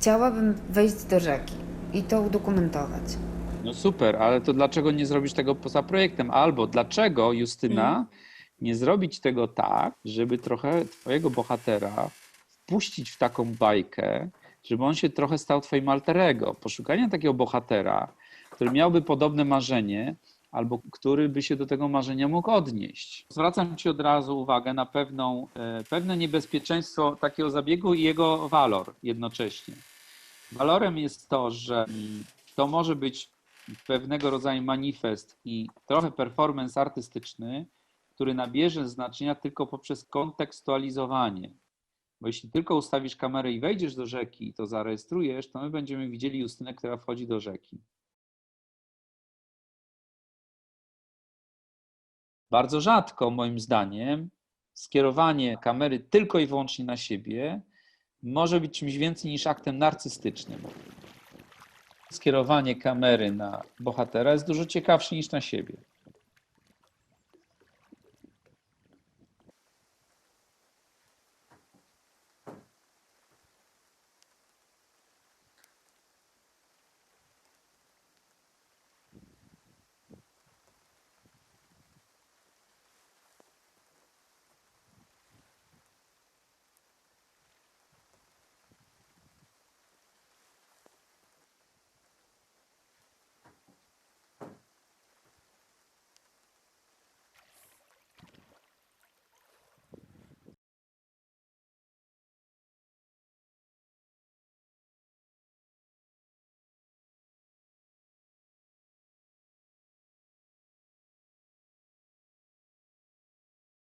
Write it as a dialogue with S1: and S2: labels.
S1: Chciałabym wejść do rzeki i to udokumentować.
S2: No super, ale to dlaczego nie zrobisz tego poza projektem? Albo dlaczego, Justyna, nie zrobić tego tak, żeby trochę twojego bohatera wpuścić w taką bajkę, żeby on się trochę stał twoim alterego. Poszukanie takiego bohatera, który miałby podobne marzenie, albo który by się do tego marzenia mógł odnieść. Zwracam ci od razu uwagę na pewną, e, pewne niebezpieczeństwo takiego zabiegu i jego walor jednocześnie. Walorem jest to, że mm, to może być pewnego rodzaju manifest i trochę performance artystyczny, który nabierze znaczenia tylko poprzez kontekstualizowanie. Bo jeśli tylko ustawisz kamerę i wejdziesz do rzeki i to zarejestrujesz, to my będziemy widzieli Justynę, która wchodzi do rzeki. Bardzo rzadko, moim zdaniem, skierowanie kamery tylko i wyłącznie na siebie może być czymś więcej niż aktem narcystycznym. Skierowanie kamery na bohatera jest dużo ciekawsze niż na siebie.